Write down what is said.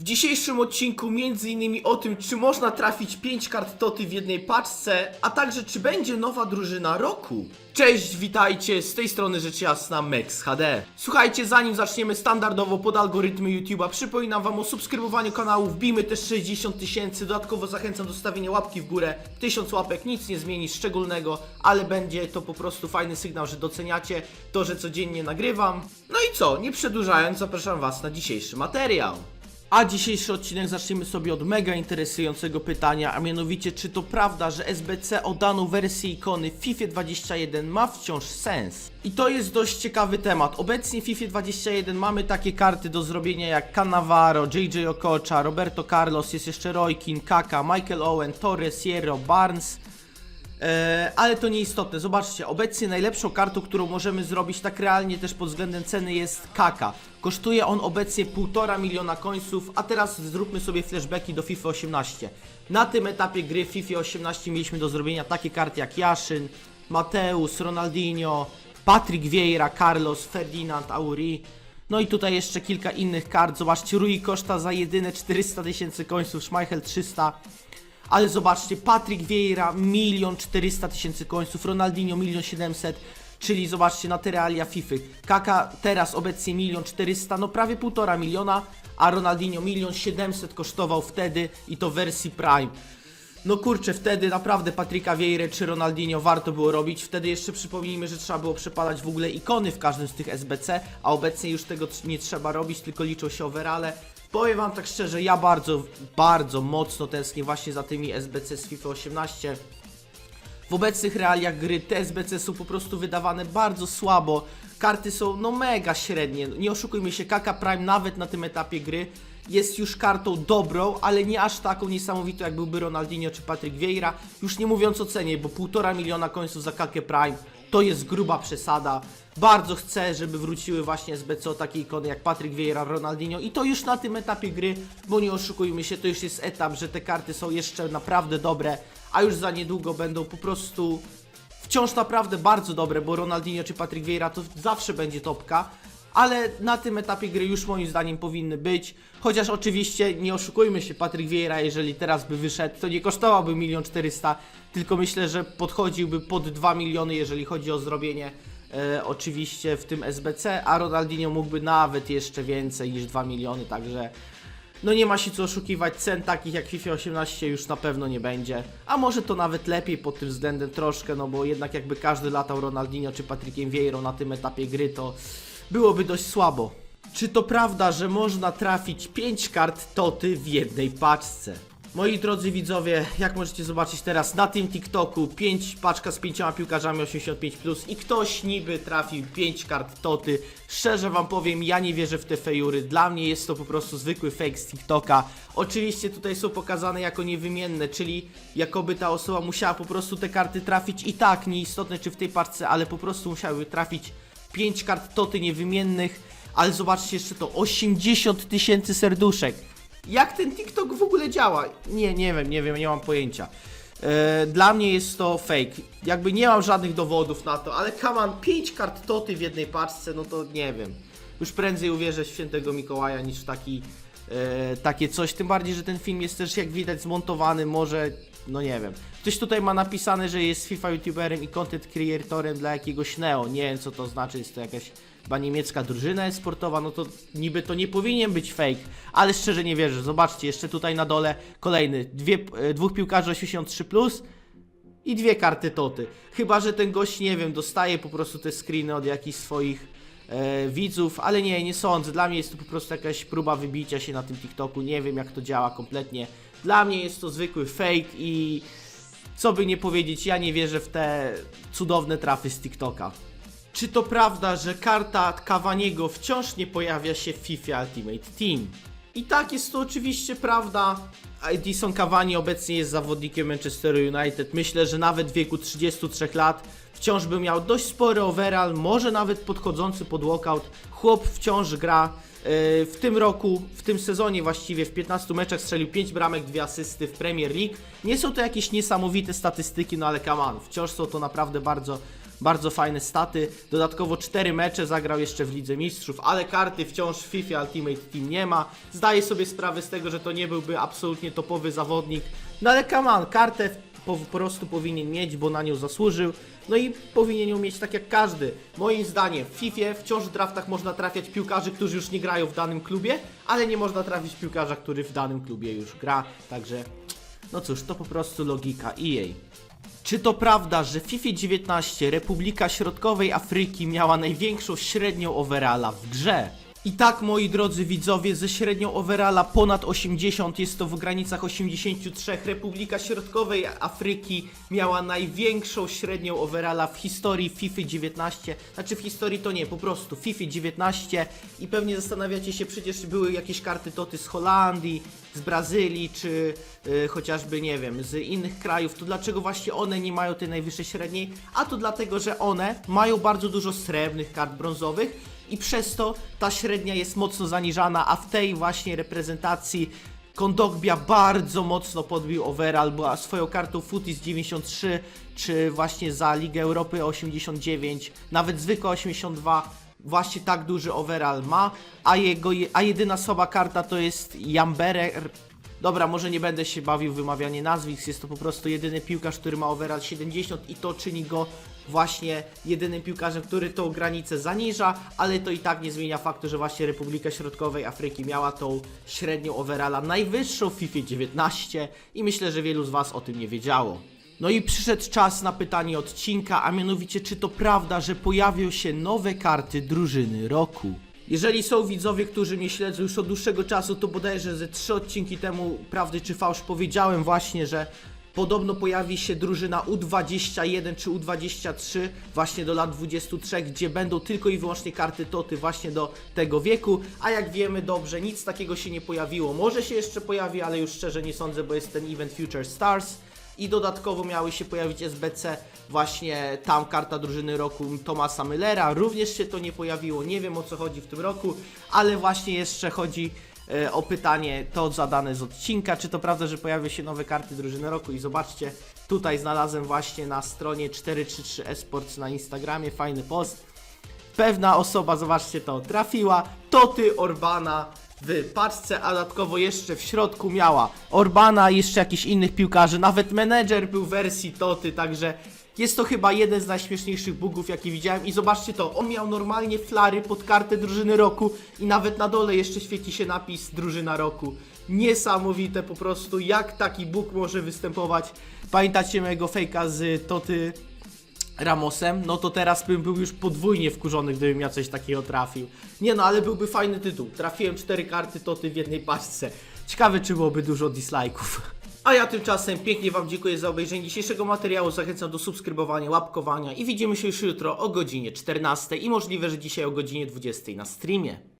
W dzisiejszym odcinku innymi o tym, czy można trafić 5 kart Toty w jednej paczce, a także czy będzie nowa drużyna roku. Cześć, witajcie, z tej strony rzecz jasna Mex HD. Słuchajcie, zanim zaczniemy standardowo pod algorytmy YouTube'a, przypominam wam o subskrybowaniu kanału, wbijmy też 60 tysięcy, dodatkowo zachęcam do stawienia łapki w górę, 1000 łapek nic nie zmieni szczególnego, ale będzie to po prostu fajny sygnał, że doceniacie to, że codziennie nagrywam. No i co, nie przedłużając, zapraszam was na dzisiejszy materiał. A dzisiejszy odcinek zaczniemy sobie od mega interesującego pytania, a mianowicie czy to prawda, że SBC o daną wersję ikony w FIFA 21 ma wciąż sens? I to jest dość ciekawy temat. Obecnie w FIFA 21 mamy takie karty do zrobienia jak Cannavaro, JJ Okocha, Roberto Carlos, jest jeszcze Roykin, Kaka, Michael Owen, Torres, Hierro, Barnes, E, ale to nieistotne. Zobaczcie, obecnie najlepszą kartą, którą możemy zrobić tak realnie też pod względem ceny jest Kaka. Kosztuje on obecnie 1,5 miliona końców, a teraz zróbmy sobie flashbacki do FIFA 18. Na tym etapie gry FIFA 18 mieliśmy do zrobienia takie karty jak Jaszyn, Mateus, Ronaldinho, Patrick Vieira, Carlos, Ferdinand, Auri. No i tutaj jeszcze kilka innych kart. Zobaczcie, Rui Koszta za jedyne 400 tysięcy końców, Schmeichel 300. Ale zobaczcie, Patrick Vieira, milion 400 tysięcy końców, Ronaldinho, milion 700, czyli zobaczcie na te realia FIFA. Kaka teraz obecnie milion 400, no prawie półtora miliona, a Ronaldinho milion 700 kosztował wtedy i to w wersji Prime. No kurczę, wtedy naprawdę Patryka Vieira czy Ronaldinho warto było robić. Wtedy jeszcze przypomnijmy, że trzeba było przepalać w ogóle ikony w każdym z tych SBC, a obecnie już tego nie trzeba robić, tylko liczą się overale. Powiem wam tak szczerze, ja bardzo, bardzo mocno tęsknię właśnie za tymi SBC z FIFA 18. W obecnych realiach gry te SBC są po prostu wydawane bardzo słabo. Karty są no mega średnie. Nie oszukujmy się, Kaka Prime nawet na tym etapie gry jest już kartą dobrą, ale nie aż taką niesamowitą jak byłby Ronaldinho czy Patrick Vieira. Już nie mówiąc o cenie, bo półtora miliona końców za Kakę Prime to jest gruba przesada. Bardzo chcę, żeby wróciły właśnie SBC o takie ikony jak Patrick Vieira, Ronaldinho i to już na tym etapie gry, bo nie oszukujmy się, to już jest etap, że te karty są jeszcze naprawdę dobre, a już za niedługo będą po prostu wciąż naprawdę bardzo dobre, bo Ronaldinho czy Patrick Vieira to zawsze będzie topka, ale na tym etapie gry już moim zdaniem powinny być. Chociaż oczywiście nie oszukujmy się, Patrick Vieira, jeżeli teraz by wyszedł, to nie kosztowałby 1 400 tylko myślę, że podchodziłby pod 2 miliony, jeżeli chodzi o zrobienie e, oczywiście w tym SBC, a Ronaldinho mógłby nawet jeszcze więcej niż 2 miliony, także no nie ma się co oszukiwać, cen takich jak FIFA 18 już na pewno nie będzie. A może to nawet lepiej pod tym względem troszkę, no bo jednak jakby każdy latał Ronaldinho czy Patrickiem Vieirą na tym etapie gry, to byłoby dość słabo. Czy to prawda, że można trafić 5 kart Toty w jednej paczce? Moi drodzy widzowie, jak możecie zobaczyć teraz na tym TikToku 5 paczka z 5 piłkarzami 85+, plus i ktoś niby trafił 5 kart Toty. Szczerze wam powiem, ja nie wierzę w te fejury. Dla mnie jest to po prostu zwykły fake z TikToka. Oczywiście tutaj są pokazane jako niewymienne, czyli jakoby ta osoba musiała po prostu te karty trafić i tak, nieistotne czy w tej paczce, ale po prostu musiały trafić 5 kart Toty niewymiennych. Ale zobaczcie jeszcze to, 80 tysięcy serduszek. Jak ten TikTok w ogóle działa? Nie, nie wiem, nie wiem, nie mam pojęcia. E, Dla mnie jest to fake. Jakby nie mam żadnych dowodów na to, ale on, 5 kart toty w jednej paczce, no to nie wiem. Już prędzej uwierzę w świętego Mikołaja niż w taki, e, takie coś. Tym bardziej, że ten film jest też jak widać zmontowany, może, no nie wiem. Ktoś tutaj ma napisane, że jest FIFA youtuberem i content creatorem dla jakiegoś Neo. Nie wiem co to znaczy, jest to jakaś chyba niemiecka drużyna sportowa, no to niby to nie powinien być fake, ale szczerze nie wierzę. Zobaczcie, jeszcze tutaj na dole kolejny, dwie, e, dwóch piłkarzy 83+, plus i dwie karty toty. Chyba, że ten gość, nie wiem, dostaje po prostu te screeny od jakichś swoich e, widzów, ale nie, nie sądzę. Dla mnie jest to po prostu jakaś próba wybicia się na tym TikToku. Nie wiem, jak to działa kompletnie. Dla mnie jest to zwykły fake i co by nie powiedzieć, ja nie wierzę w te cudowne trafy z TikToka. Czy to prawda, że karta Cavaniego wciąż nie pojawia się w FIFA Ultimate Team? I tak jest to oczywiście prawda. Edison Cavani obecnie jest zawodnikiem Manchesteru United. Myślę, że nawet w wieku 33 lat wciąż by miał dość spory overall, może nawet podchodzący pod walkout. Chłop wciąż gra. Yy, W tym roku, w tym sezonie właściwie w 15 meczach strzelił 5 bramek, 2 asysty w Premier League. Nie są to jakieś niesamowite statystyki, no ale on, wciąż są to naprawdę bardzo bardzo fajne staty. Dodatkowo 4 mecze zagrał jeszcze w Lidze Mistrzów, ale karty wciąż w FIFA Ultimate Team nie ma. Zdaję sobie sprawę z tego, że to nie byłby absolutnie topowy zawodnik. No ale come on, kartę po, prostu powinien mieć, bo na nią zasłużył. No i powinien ją mieć tak jak każdy. Moim zdaniem w FIFA wciąż w draftach można trafiać piłkarzy, którzy już nie grają w danym klubie, ale nie można trafić piłkarza, który w danym klubie już gra. Także no cóż, to po prostu logika EA. Czy to prawda, że FIFA 19 Republika Środkowej Afryki miała największą średnią overalla w grze? I tak, moi drodzy widzowie, ze średnią overalla ponad 80, jest to w granicach 83, Republika Środkowej Afryki miała największą średnią overalla w historii FIFA 19. Znaczy w historii to nie, po prostu FIFA 19 i pewnie zastanawiacie się, przecież były jakieś karty toty z Holandii, z Brazylii, czy y, chociażby, nie wiem, z innych krajów, to dlaczego właśnie one nie mają tej najwyższej średniej? A to dlatego, że one mają bardzo dużo srebrnych kart brązowych i przez to ta średnia jest mocno zaniżana, a w tej właśnie reprezentacji Kondogbia bardzo mocno podbił overall, była swoją kartą Footies 93, czy właśnie za Ligę Europy 89, nawet zwykłe 82, właśnie tak duży overall ma, a, jego, a jedyna słaba karta to jest Jambere. Dobra, może nie będę się bawił w wymawianie nazwisk, jest to po prostu jedyny piłkarz, który ma overall 70 i to czyni go właśnie jedynym piłkarzem, który tą granicę zaniża, ale to i tak nie zmienia faktu, że właśnie Republika Środkowej Afryki miała tą średnią overalla najwyższą w FIFA 19 i myślę, że wielu z Was o tym nie wiedziało. No i przyszedł czas na pytanie odcinka, a mianowicie czy to prawda, że pojawią się nowe karty drużyny roku? Jeżeli są widzowie, którzy mnie śledzą już od dłuższego czasu, to bodajże ze trzy odcinki temu, prawdy czy fałsz, powiedziałem właśnie, że podobno pojawi się drużyna U21 czy U23 właśnie do lat 23, gdzie będą tylko i wyłącznie karty toty właśnie do tego wieku, a jak wiemy dobrze, nic takiego się nie pojawiło. Może się jeszcze pojawi, ale już szczerze nie sądzę, bo jest ten event Future Stars i dodatkowo miały się pojawić SBC, właśnie tam karta drużyny roku Tomasa Müllera, również się to nie pojawiło, nie wiem o co chodzi w tym roku, ale właśnie jeszcze chodzi e, o pytanie to zadane z odcinka, czy to prawda, że pojawią się nowe karty drużyny roku? I zobaczcie, tutaj znalazłem właśnie na stronie 433 Esports na Instagramie. Fajny post, pewna osoba, zobaczcie to, trafiła. Toty Orbana w paczce, a dodatkowo jeszcze w środku miała Orbana, jeszcze jakichś innych piłkarzy, nawet menedżer był w wersji Toty, także jest to chyba jeden z najśmieszniejszych bugów, jaki widziałem i zobaczcie to, on miał normalnie flary pod kartę drużyny roku i nawet na dole jeszcze świeci się napis drużyna roku. Niesamowite po prostu, jak taki bug może występować. Pamiętacie mojego fejka z Toty Ramosem, no to teraz bym był już podwójnie wkurzony, gdybym ja coś takiego trafił. Nie no, ale byłby fajny tytuł. Trafiłem cztery karty toty w jednej paczce. Ciekawe, czy byłoby dużo dislike'ów. A ja tymczasem pięknie Wam dziękuję za obejrzenie dzisiejszego materiału. Zachęcam do subskrybowania, łapkowania i widzimy się już jutro o godzinie 14 i możliwe, że dzisiaj o godzinie 20 na streamie.